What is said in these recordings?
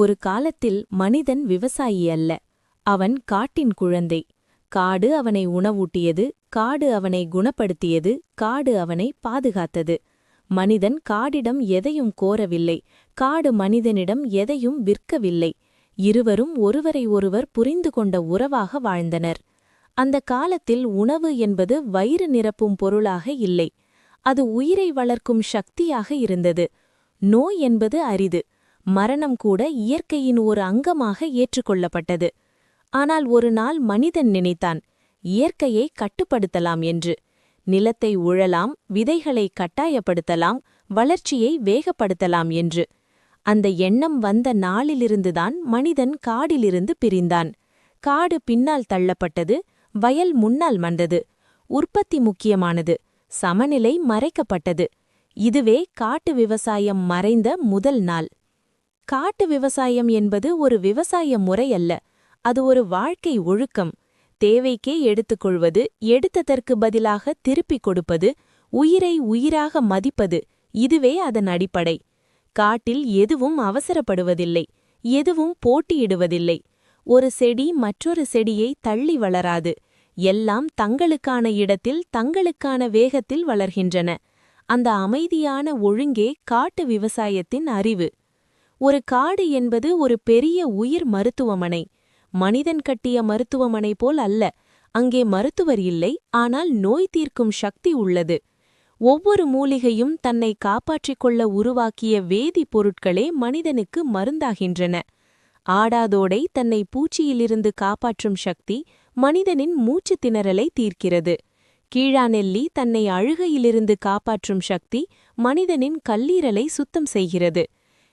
ஒரு காலத்தில் மனிதன் விவசாயி அல்ல. அவன் காட்டின் குழந்தை. காடு அவனை உணவூட்டியது காடு அவனை குணப்படுத்தியது காடு அவனை பாதுகாத்தது. மனிதன் காடிடம் எதையும் கோரவில்லை காடு மனிதனிடம் எதையும் விற்கவில்லை. இருவரும் ஒருவரை ஒருவர் புரிந்து கொண்ட உறவாக வாழ்ந்தனர். அந்த காலத்தில் உணவு என்பது வயிறு நிரப்பும் பொருளாக இல்லை. அது உயிரை வளர்க்கும் சக்தியாக இருந்தது. நோய் என்பது அரிது. மரணம் கூட இயற்கையின் ஒரு அங்கமாக ஏற்றுக்கொள்ளப்பட்டது. ஆனால் ஒரு நாள் மனிதன் நினைத்தான் இயற்கையை கட்டுப்படுத்தலாம் என்று. நிலத்தை உழலாம் விதைகளை கட்டாயப்படுத்தலாம் வளர்ச்சியை வேகப்படுத்தலாம் என்று. அந்த எண்ணம் வந்த நாளிலிருந்துதான் மனிதன் காடிலிருந்து பிரிந்தான். காடு பின்னால் தள்ளப்பட்டது வயல் முன்னால் வந்தது. உற்பத்தி முக்கியமானது சமநிலை மறைக்கப்பட்டது. இதுவே காட்டு விவசாயம் மறைந்த முதல் நாள். காட்டு விவசாயம் என்பது ஒரு விவசாய முறை அல்ல. அது ஒரு வாழ்க்கை ஒழுக்கம். தேவைக்கே எடுத்துக்கொள்வது எடுத்ததற்கு பதிலாக திருப்பிக் கொடுப்பது உயிரை உயிராக மதிப்பது இதுவே அதன் அடிப்படை. காட்டில் எதுவும் அவசரப்படுவதில்லை எதுவும் போட்டியிடுவதில்லை. ஒரு செடி மற்றொரு செடியை தள்ளி வளராது. எல்லாம் தங்களுக்கான இடத்தில் தங்களுக்கான வேகத்தில் வளர்கின்றன. அந்த அமைதியான ஒழுங்கே காட்டு விவசாயத்தின் அறிவு. ஒரு காடு என்பது ஒரு பெரிய உயிர் மருத்துவமனை. மனிதன் கட்டிய மருத்துவமனை போல் அல்ல. அங்கே மருத்துவர் இல்லை. ஆனால் நோய் தீர்க்கும் சக்தி உள்ளது. ஒவ்வொரு மூலிகையும் தன்னை காப்பாற்றிக் கொள்ள உருவாக்கிய வேதி பொருட்களே மனிதனுக்கு மருந்தாகின்றன. ஆடாதோடை தன்னை பூச்சியிலிருந்து காப்பாற்றும் சக்தி மனிதனின் மூச்சு திணறலை தீர்க்கிறது. கீழாநெல்லி தன்னை அழுகையிலிருந்து காப்பாற்றும் சக்தி மனிதனின் கல்லீரலை சுத்தம் செய்கிறது.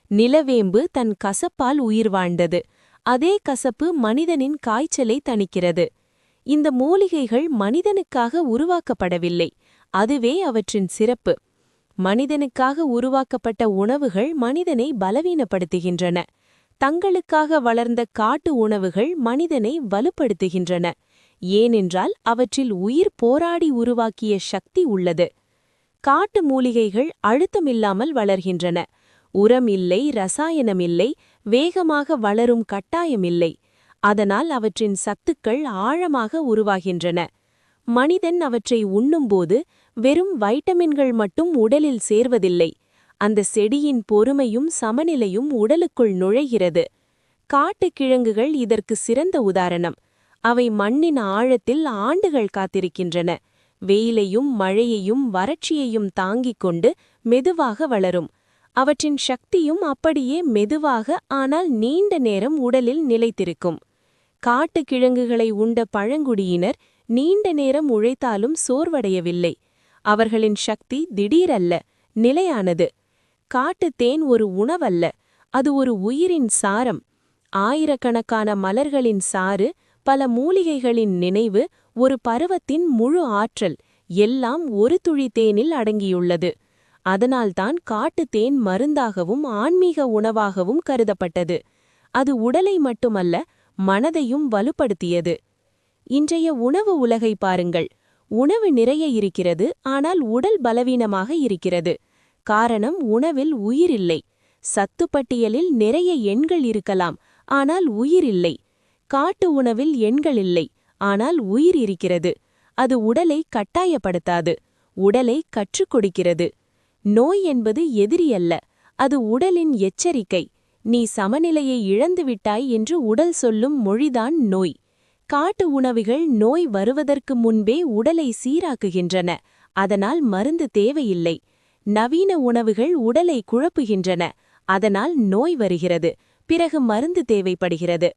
நிலவேம்பு தன் கசப்பால் உயிர் வாழ்ந்தது. அதே கசப்பு மனிதனின் காய்ச்சலை தணிக்கிறது. இந்த மூலிகைகள் மனிதனுக்காக உருவாக்கப்படவில்லை. அதுவே அவற்றின் சிறப்பு. மனிதனுக்காக உருவாக்கப்பட்ட உணவுகள் மனிதனை பலவீனப்படுத்துகின்றன. தங்களுக்காக வளர்ந்த காட்டு உணவுகள் மனிதனை வலுப்படுத்துகின்றன. ஏனென்றால் அவற்றில் உயிர் போராடி உருவாக்கிய சக்தி உள்ளது. காட்டு மூலிகைகள் அழுத்தமில்லாமல் வளர்கின்றன. உரம் இல்லை ரசாயனம் இல்லை வேகமாக வளரும் கட்டாயமில்லை. அதனால் அவற்றின் சத்துக்கள் ஆழமாக உருவாகின்றன. மனிதன் அவற்றை உண்ணும்போது வெறும் வைட்டமின்கள் மட்டும் உடலில் சேர்வதில்லை. அந்த செடியின் பொறுமையும் சமநிலையும் உடலுக்குள் நுழைகிறது. காட்டுக் கிழங்குகள் இதற்கு சிறந்த உதாரணம். அவை மண்ணின் ஆழத்தில் ஆண்டுகள் காத்திருக்கின்றன. வெயிலையும் மழையையும் வறட்சியையும் தாங்கிக் கொண்டு மெதுவாக வளரும். அவற்றின் சக்தியும் அப்படியே மெதுவாக ஆனால் நீண்ட நேரம் உடலில் நிலைத்திருக்கும். காட்டு கிழங்குகளை உண்ட பழங்குடியினர் நீண்ட நேரம் உழைத்தாலும் சோர்வடையவில்லை. அவர்களின் சக்தி திடீரல்ல நிலையானது. காட்டு தேன் ஒரு உணவல்ல அது ஒரு உயிரின் சாரம். ஆயிரக்கணக்கான மலர்களின் சாறு பல மூலிகைகளின் நினைவு ஒரு பருவத்தின் முழு ஆற்றல் எல்லாம் ஒரு துளி தேனில் அடங்கியுள்ளது. அதனால்தான் காட்டுத்தேன் மருந்தாகவும் ஆன்மீக உணவாகவும் கருதப்பட்டது. அது உடலை மட்டுமல்ல மனதையும் வலுப்படுத்தியது. இன்றைய உணவு உலகை பாருங்கள். உணவு நிறைய இருக்கிறது ஆனால் உடல் பலவீனமாக இருக்கிறது. காரணம் உணவில் உயிரில்லை சத்துப்பட்டியலில் நிறைய எண்கள் இருக்கலாம் ஆனால் உயிரில்லை காட்டு உணவில் எண்கள் இல்லை ஆனால் உயிர் இருக்கிறது. அது உடலை கட்டாயப்படுத்தாது. உடலை கற்றுக் கொடுக்கிறது. நோய் என்பது எதிரியல்ல அது உடலின் எச்சரிக்கை. நீ சமநிலையை இழந்துவிட்டாய் என்று உடல் சொல்லும் மொழிதான் நோய். காட்டு உணவுகள் நோய் வருவதற்கு முன்பே உடலை சீராக்குகின்றன அதனால் மருந்து தேவையில்லை. நவீன உணவுகள் உடலை குழப்புகின்றன அதனால் நோய் வருகிறது பிறகு மருந்து தேவைப்படுகிறது.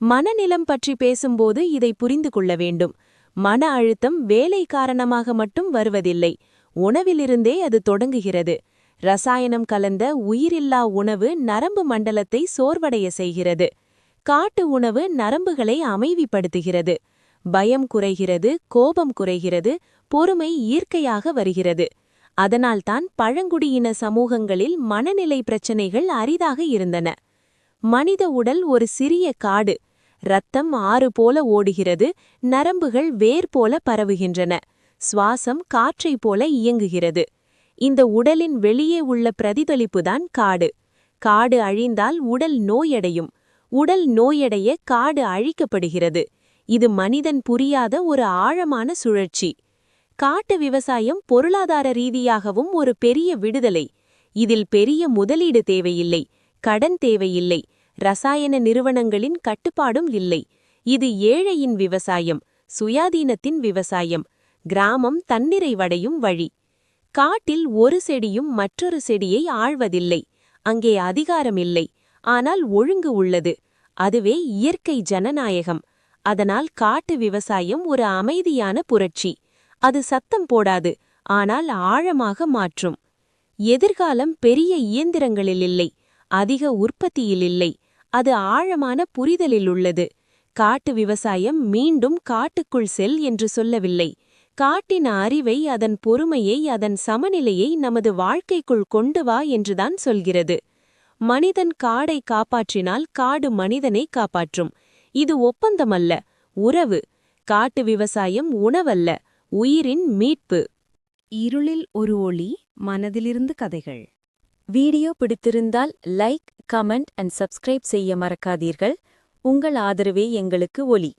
மனநிலம் பற்றி பேசும்போது இதை புரிந்து கொள்ள வேண்டும். மன அழுத்தம் வேலை காரணமாக மட்டும் வருவதில்லை. உணவிலிருந்தே அது தொடங்குகிறது. ரசாயனம் கலந்த உயிரில்லா உணவு நரம்பு மண்டலத்தை சோர்வடைய செய்கிறது. காட்டு உணவு நரம்புகளை அமைதிப்படுத்துகிறது. பயம் குறைகிறது கோபம் குறைகிறது பொறுமை இயற்கையாக வருகிறது. அதனால்தான் பழங்குடியின சமூகங்களில் மனநிலை பிரச்சனைகள் அரிதாக இருந்தன. மனித உடல் ஒரு சிறிய காடு. ரத்தம் ஆறு போல ஓடுகிறது நரம்புகள் வேர் போல பரவுகின்றன. சுவாசம் காற்றைப் போல இயங்குகிறது. இந்த உடலின் வெளியே உள்ள பிரதிபலிப்புதான் காடு. காடு அழிந்தால் உடல் நோயடையும். உடல் நோயடைய காடு அழிக்கப்படுகிறது. இது மனிதன் புரியாத ஒரு ஆழமான சுழற்சி. காட்டு விவசாயம் பொருளாதார ரீதியாகவும் ஒரு பெரிய விடுதலை. இதில் பெரிய முதலீடு தேவையில்லை கடன் தேவையில்லை ரசாயன நிறுவனங்களின் கட்டுப்பாடும் இல்லை. இது ஏழையின் விவசாயம் சுயாதீனத்தின் விவசாயம் கிராமம் தன்னிறைவடையும் வழி. காட்டில் ஒரு செடியும் மற்றொரு செடியை ஆழ்வதில்லை. அங்கே அதிகாரமில்லை. ஆனால் ஒழுங்கு உள்ளது. அதுவே இயற்கை ஜனநாயகம். அதனால் காட்டு விவசாயம் ஒரு அமைதியான புரட்சி. அது சத்தம் போடாது. ஆனால் ஆழமாக மாற்றும். எதிர்காலம் பெரிய இயந்திரங்களில் இல்லை. அதிக உற்பத்தியில் இல்லை. அது ஆழமான புரிதலில் உள்ளது. காட்டு விவசாயம் மீண்டும் காட்டுக்குள் செல் என்று சொல்லவில்லை. காட்டின் அறிவை அதன் பொறுமையை அதன் சமநிலையை நமது வாழ்க்கைக்குள் கொண்டு வா என்றுதான் சொல்கிறது. மனிதன் காடை காப்பாற்றினால் காடு மனிதனை காப்பாற்றும். இது ஒப்பந்தமல்ல உறவு. காட்டு விவசாயம் உணவல்ல உயிரின் மீட்பு. இருளில் ஒரு ஒளி மனதிலிருந்து கதைகள். வீடியோ பிடித்திருந்தால் லைக் கமெண்ட் அண்ட் சப்ஸ்கிரைப் செய்ய மறக்காதீர்கள். உங்கள் ஆதரவே எங்களுக்கு ஒலி